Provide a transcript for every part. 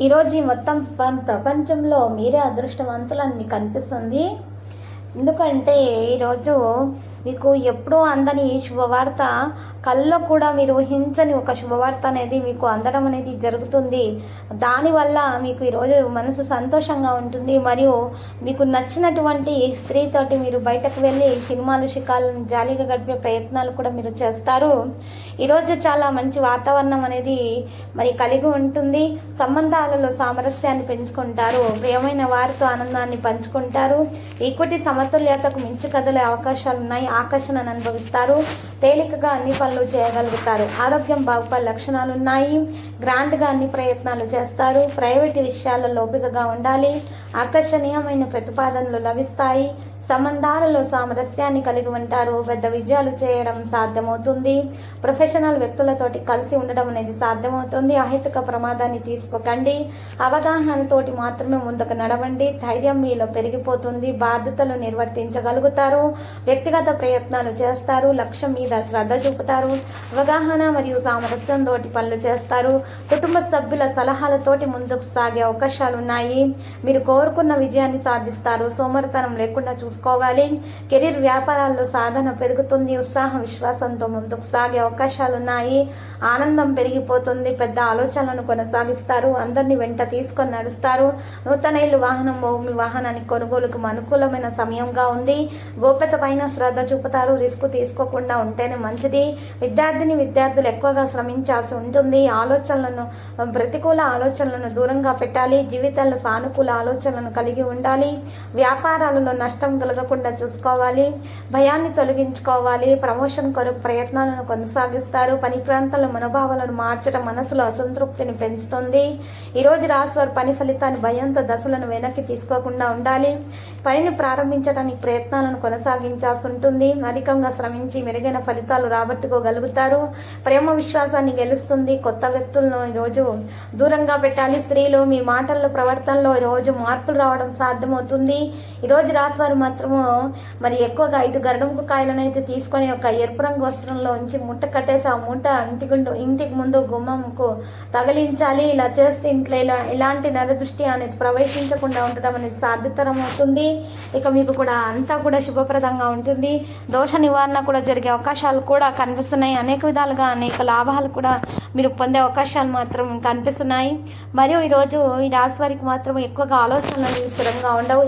ఈరోజు ఈ మొత్తం ప్రపంచంలో మీరే అదృష్టవంతులని మీకు అనిపిస్తుంది ఎందుకంటే ఈరోజు మీకు ఎప్పుడూ అందని శుభవార్త కల్లో కూడా మీరు ఊహించని ఒక శుభవార్త అనేది మీకు అందడం అనేది జరుగుతుంది. దానివల్ల మీకు ఈరోజు మనసు సంతోషంగా ఉంటుంది. మరియు మీకు నచ్చినటువంటి స్త్రీతోటి మీరు బయటకు వెళ్ళి సినిమాలు షికాలను జాలీగా గడిపే ప్రయత్నాలు కూడా మీరు చేస్తారు. ఈరోజు చాలా మంచి వాతావరణం అనేది మరి కలిగి ఉంటుంది. సంబంధాలలో సామరస్యాన్ని పెంచుకుంటారు. ప్రియమైన వారితో ఆనందాన్ని పంచుకుంటారు. ఈక్విటీ సమతుల్యతకు మించి కదలే అవకాశాలు ఉన్నాయి. ఆకర్షణను అనుభవిస్తారు. తేలికగా అన్ని పనులు చేయగలుగుతారు. ఆరోగ్యం బాగుపడే లక్షణాలు ఉన్నాయి. గ్రాండ్గా అన్ని ప్రయత్నాలు చేస్తారు. ప్రైవేట్ విషయాలలో ఓపికగా ఉండాలి. ఆకర్షణీయమైన ప్రతిపాదనలు లభిస్తాయి. సంబంధాలలో సామరస్యాన్ని కలిగి ఉంటారు. పెద్ద విజయాలు చేయడం సాధ్యమవుతుంది. ప్రొఫెషనల్ వ్యక్తులతోటి కలిసి ఉండడం అనేది సాధ్యమవుతుంది. అహేతుక ప్రమాదాన్ని తీసుకోకండి. అవగాహనతోటి మాత్రమే ముందుకు నడవండి. ధైర్యం మీలో పెరిగిపోతుంది. బాధ్యతలు నిర్వర్తించగలుగుతారు. వ్యక్తిగత ప్రయత్నాలు చేస్తారు. లక్ష్యం మీద శ్రద్ధ చూపుతారు. అవగాహన మరియు సామరస్యం తోటి పనులు చేస్తారు. కుటుంబ సభ్యుల సలహాలతోటి ముందుకు సాగే అవకాశాలు ఉన్నాయి మీరు కోరుకున్న విజయాన్ని సాధిస్తారు. సోమరితనం లేకుండా చూసుకోవాలి కెరీర్ వ్యాపారాల్లో సాధన పెరుగుతుంది. ఉత్సాహం విశ్వాసంతో ముందుకు సాగే అవకాశాలు ఉన్నాయి ఆనందం పెరిగిపోతుంది. పెద్ద ఆలోచనలను కొనసాగిస్తారు. అందరినీ వెంట తీసుకొని నడుస్తారు. నూతన ఇల్లు వాహనం భూమి వాహనానికి కొనుగోలుకు అనుకూలమైన సమయంగా ఉంది. గోప్యత పైన శ్రద్ధ చూపుతారు. రిస్క్ తీసుకోకుండా ఉంటేనే మంచిది. విద్యార్థిని విద్యార్థులు ఎక్కువగా శ్రమించాల్సి ఉంటుంది. ఆలోచనలను ప్రతికూల ఆలోచనలను దూరంగా పెట్టాలి. జీవితంలో సానుకూల ఆలోచనలను కలిగి ఉండాలి. వ్యాపారాలలో నష్టం కలగకుండా చూసుకోవాలి భయాన్ని తొలగించుకోవాలి ప్రమోషన్ కొరకు ప్రయత్నాలను కొనసాగిస్తారు. పని ప్రాంతాల మనోభావాలను మార్చడం మనసులో అసంతృప్తిని పెంచుతుంది. ఈ రోజు రాశి వారి పని ఫలితాన్ని భయంతో దశలను వెనక్కి తీసుకోకుండా ఉండాలి. పనిని ప్రారంభించడానికి ప్రయత్నాలను కొనసాగించాల్సి ఉంటుంది. అధికంగా శ్రమించి మెరుగైన ఫలితాలు రాబట్టుకోగలుగుతారు. ప్రేమ విశ్వాసాన్ని గెలుస్తుంది. కొత్త వ్యక్తులను ఈరోజు రోజు దూరంగా పెట్టాలి. స్త్రీలు మీ మాటల్లో ప్రవర్తనలో ఈ రోజు మార్పులు రావడం సాధ్యమవుతుంది. ఈ రోజు రాశివారు మాత్రము మరి ఎక్కువగా ఐదు గరడంపు కాయలను అయితే తీసుకొని ఒక ఎరుపు రంగు వస్త్రంలో ఉంచి ముట్ట కట్టేసి ఆ మూట ఇంటి ఇంటికి ముందు గుమ్మంకు తగిలించాలి. ఇలా చేస్తే ఇంట్లో ఇలా ఇలాంటి నరదృష్టి అనేది ప్రవేశించకుండా ఉండడం అనేది సాధ్యతరం అవుతుంది ఇక మీకు కూడా అంతా కూడా శుభప్రదంగా ఉంటుంది. దోష నివారణ కూడా జరిగే అవకాశాలు కూడా కనిపిస్తున్నాయి. అనేక విధాలుగా అనేక లాభాలు కూడా మీరు పొందే అవకాశాలు మాత్రం కనిపిస్తున్నాయి. మరియు ఈరోజు ఈ రాశి వారికి మాత్రం ఎక్కువగా ఆలోచనలు స్థిరంగా ఉండవు.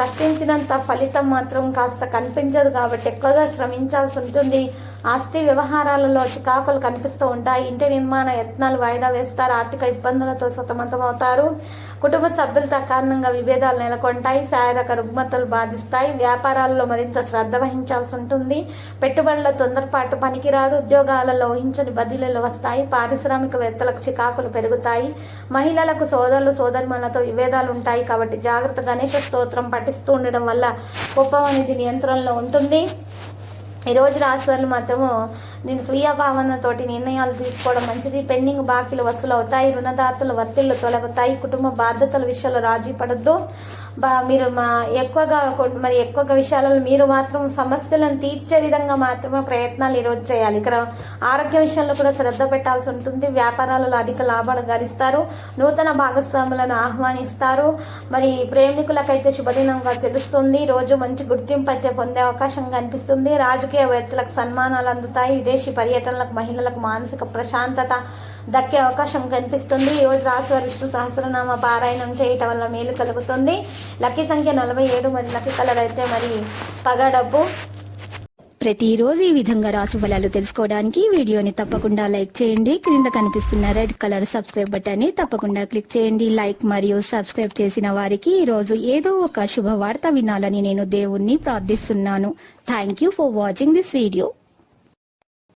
కష్టించినంత ఫలితం మాత్రం కాస్త కనిపించదు కాబట్టి ఎక్కువగా శ్రమించాల్సి ఉంటుంది. ఆస్తి వ్యవహారాలలో చికాకులు కనిపిస్తూ ఉంటాయి. ఇంటి నిర్మాణ యత్నాలు వాయిదా వేస్తారు. ఆర్థిక ఇబ్బందులతో సతమతమవుతారు. కుటుంబ సభ్యులతో కారణంగా విభేదాలు నెలకొంటాయి శారీరక రుగ్మతలు బాధిస్తాయి వ్యాపారాల్లో మరింత శ్రద్ధ వహించాల్సి ఉంటుంది. పెట్టుబడుల తొందరపాటు పనికిరాదు ఉద్యోగాలలో ఊహించని బదిలీలు వస్తాయి పారిశ్రామికవేత్తలకు చికాకులు పెరుగుతాయి. మహిళలకు సోదరులు సోదరిమలతో విభేదాలు ఉంటాయి కాబట్టి జాగ్రత్త గణేష స్తోత్రం పఠిస్తూ ఉండడం వల్ల కోపం అనేది నియంత్రణలో ఉంటుంది. ఈ రోజు రాశివాళ్ళు మాత్రము నేను స్వీయ భావనతోటి నిర్ణయాలు తీసుకోవడం మంచిది. పెండింగ్ బాకీలు వసూలు అవుతాయి రుణదాతలు వత్తిళ్ళు తొలగుతాయి కుటుంబ బాధ్యతల విషయంలో రాజీ పడద్దు. మీరు మా ఎక్కువగా మరి ఎక్కువగా విషయాలలో మీరు మాత్రం సమస్యలను తీర్చే విధంగా మాత్రమే ప్రయత్నాలు ఈరోజు చేయాలి. ఇక్కడ ఆరోగ్య విషయంలో కూడా శ్రద్ధ పెట్టాల్సి ఉంటుంది. వ్యాపారాలలో అధిక లాభాలు గరిస్తారు. నూతన భాగస్వాములను ఆహ్వానిస్తారు. మరి ప్రేమికులకైతే శుభదినంగా తెలుస్తుంది. రోజు మంచి గుర్తింపు అయితే పొందే అవకాశం కనిపిస్తుంది. రాజకీయవేత్తలకు సన్మానాలు అందుతాయి. విదేశీ పర్యటనలకు మహిళలకు మానసిక ప్రశాంతత దక్కే అవకాశం కనిపిస్తుంది. ఈ రోజు విష్ణు సహస్రనామ పారాయణం చేయటం వల్ల మేలు కలుగుతుంది. లక్కీ సంఖ్య నలభై ఏడు మరి లక్కీ కలర్ అయితే మరి పగ డబ్బు. ప్రతిరోజు ఈ విధంగా రాసు ఫలాలు తెలుసుకోవడానికి వీడియోని తప్పకుండా లైక్ చేయండి. క్రింద కనిపిస్తున్న రెడ్ కలర్ సబ్స్క్రైబ్ బటన్ని తప్పకుండా క్లిక్ చేయండి. లైక్ మరియు సబ్స్క్రైబ్ చేసిన వారికి ఈ రోజు ఏదో ఒక శుభవార్త వినాలని నేను దేవుణ్ణి ప్రార్థిస్తున్నాను. Thank you for watching this video